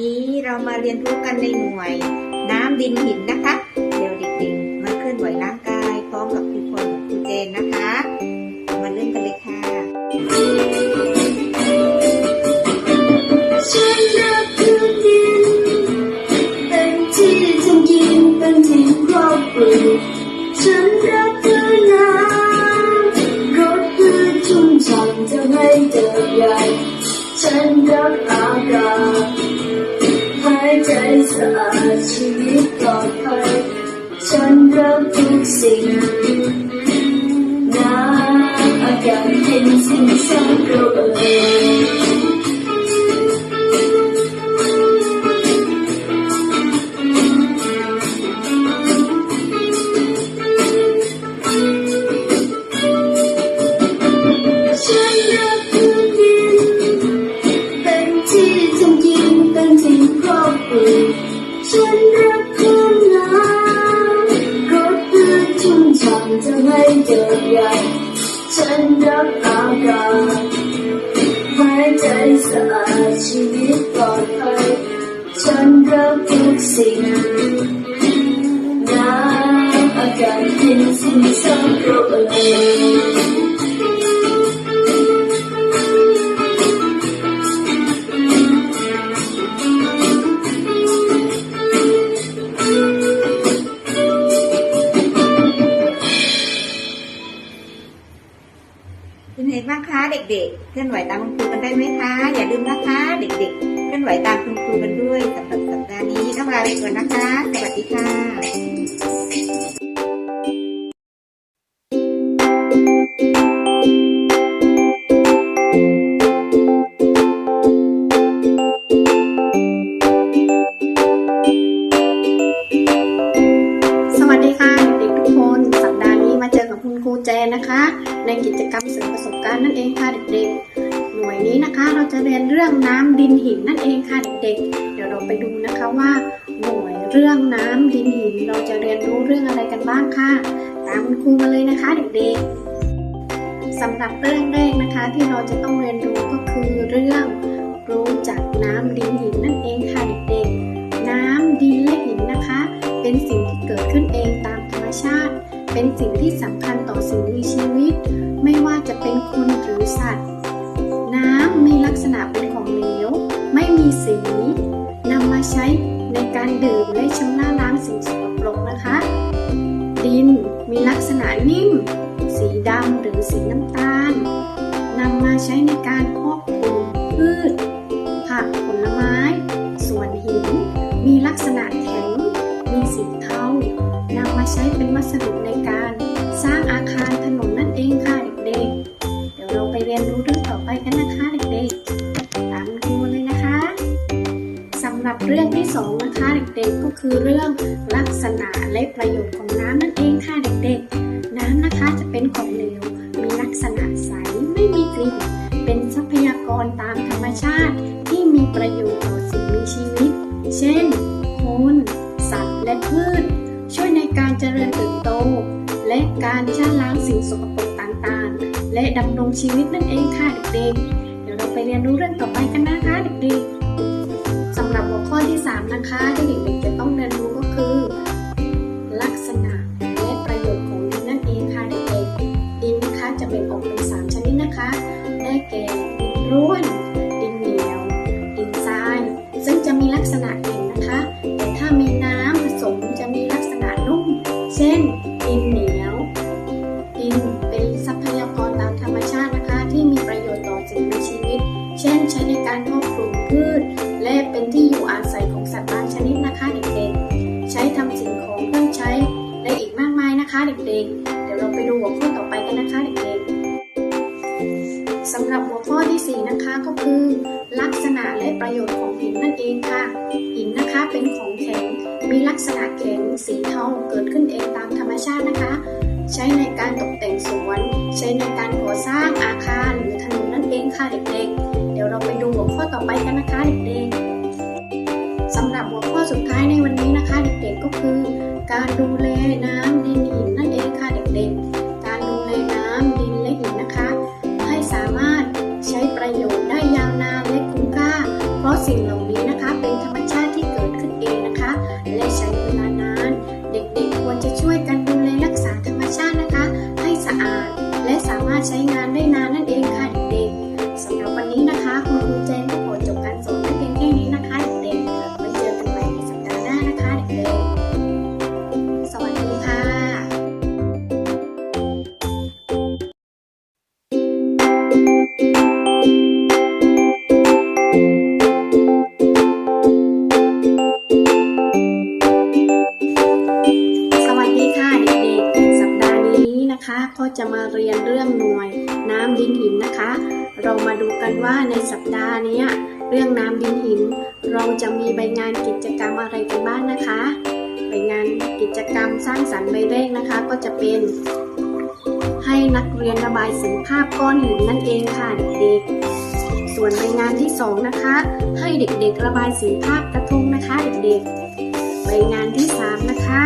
นี้เรามาเรียนรู้กันในหน่วย น้ำดินหินนะคะ เดี๋ยวเด็กๆ ใจสะอาดชีวิตปลอดภัยฉันรักทุกสิ่งน้ำอากาศเย็นสิ่งสำคัญ ปลอดภัยฉันรักทุกสิ่งน้ำอากาศเป็นสิ่งสำคัญเอ่ยเป็นไงบ้างคะเด็กๆเคลื่อนไหวตามคุณครูกันได้ไหมคะ อย่าลืมนะคะเด็กๆเคลื่ อนไหวตามคุณครูกันด้วยสำหรับสัปดาห์นี้ต้องลาไปก่อนนะคะ สวัสดีค่ะสวัสดีค่ะเด็กๆทุกคนสัปดาห์นี้มาเจอกับคุณครูแจนนะคะในกิจกรรมเสริมประสบการณ์นั่นเองค่ะเด็กๆ นี้นะคะ เราจะเรียนเรื่องน้ำดินหินนั่นเองค่ะเด็กเดี๋ยวเราไปดูนะคะว่าหน่วยเรื่องน้ำดินหินเราจะเรียนรู้เรื่องอะไรกันบ้างค่ะตามคุณครูมาเลยนะคะเด็กๆสำหรับเรื่องแรกนะคะที่เราจะต้องเรียนรู้ก็คือเรื่องรู้จักน้ำดินหินนั่นเองค่ะเด็กๆ น้ำดินและหินนะคะ เป็นสิ่งที่เกิดขึ้นเองตามธรรมชาติ เป็นสิ่งที่สำคัญต่อสิ่งมีชีวิต ไม่ว่าจะเป็นคนหรือสัตว์ ของเหลว ไม่มีสีนำมาใช้ในการดื่มและชำระล้างสิ่งสกปรกนะคะ ดินมีลักษณะนิ่ม สีดำหรือสีน้ำตาลนำมาใช้ในการควบคุมพืช ผักผลไม้ ส่วนหิน มีลักษณะแข็ง มีสีเทานำมาใช้เป็นวัสดุในการสร้างอาคาร เรื่องที่สองนะคะเด็กๆก็คือเรื่องลักษณะและประโยชน์ของน้ำนั่นเองค่ะเด็กๆ น้ำนะคะจะเป็นของเหลวมีลักษณะใสไม่มีกลิ่นเป็นทรัพยากรตามธรรมชาติ ที่มีประโยชน์ต่อสิ่งมีชีวิต เช่นคนสัตว์และพืช ช่วยในการเจริญเติบโต และการชะล้างสิ่งสกปรกต่างๆ และดำรงชีวิตนั่นเองค่ะเด็กๆ เดี๋ยวเราไปเรียนรู้เรื่องต่อไปกันนะคะเด็กๆ สำหรับหัวข้อที่ 3 นะคะที่เด็กๆจะต้องเรียนรู้ก็คือ ลักษณะและประโยชน์ของดินนั่นเองค่ะเด็กๆดินนะคะจะแบ่งออกเป็น นะคะเด็กๆ เดี๋ยวเราไปดูหัวข้อต่อไปกันนะคะเด็กๆสำหรับหัวข้อที่ 4 นะคะก็คือ ลักษณะและประโยชน์ของหินนั่นเองค่ะ หินนะคะเป็นของแข็ง มีลักษณะแข็งสีเทาเกิดขึ้นเองตามธรรมชาตินะคะ ใช้ในการตกแต่งสวน ใช้ในการก่อสร้างอาคารหรือถนนนั่นเองค่ะเด็กๆ เดี๋ยวเราไปดูหัวข้อต่อไปกันนะคะเด็กๆสำหรับหัวข้อสุดท้ายในวันนี้นะคะ เด็กๆก็คือ การดูแลน้ำ ค่ จะมาเรียนเรื่องหน่วยน้ำดินหินนะคะ เรามาดูกันว่าในสัปดาห์นี้เรื่องน้ำดินหิน เราจะมีใบงานกิจกรรมอะไรกันบ้างนะคะใบงานกิจกรรมสร้างสรรค์ใบแรกนะคะ ก็จะเป็น ให้นักเรียนระบายสีภาพก้อนหินนั่นเองค่ะเด็กๆส่วนใบงานที่สองนะคะ ให้เด็กๆระบายสีภาพกระทงนะคะเด็กๆใบงานที่สามนะคะ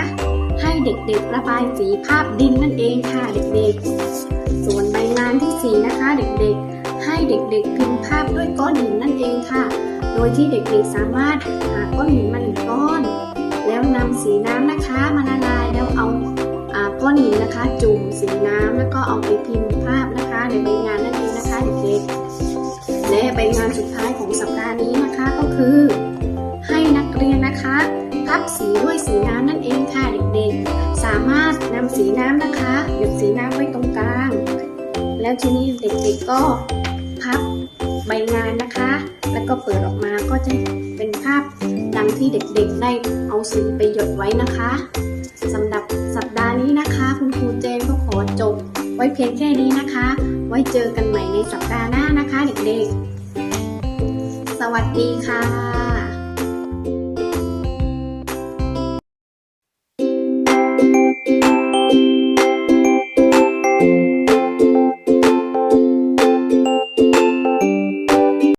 เด็กๆระบายสีภาพดินนั่นเองค่ะเด็กๆ ส่วนใบงานที่สี่นะคะ เด็กๆ ให้เด็กๆพิมพ์ภาพด้วยก้อนหินนั่นเองค่ะ โดยที่เด็กๆสามารถหาก้อนหินมาหนึ่งก้อน แล้วนำสีน้ำนะคะมาละลายแล้วเอาก้อนหินนะคะ จุ่มสีน้ำแล้วก็เอาไปพิมพ์ภาพนะคะในใบงานนั่นเองนะคะเด็กๆ และใบงานสุดท้ายของสัปดาห์นี้นะคะก็คือ ให้นักเรียนนะคะพับสีด้วยสีน้ำนั่นเองค่ะ สีน้ำนะคะ หยดสีน้ำไว้ตรงกลาง แล้วทีนี้เด็กๆก็พับใบงานนะคะ แล้วก็เปิดออกมาก็จะเป็นภาพดังที่เด็กๆได้เอาสีไปหยดไว้นะคะสำหรับสัปดาห์นี้นะคะ คุณครูเจนก็ขอจบ ไว้เพียงแค่นี้นะคะ ไว้เจอกันใหม่ในสัปดาห์หน้านะคะ เด็กๆ สวัสดีค่ะ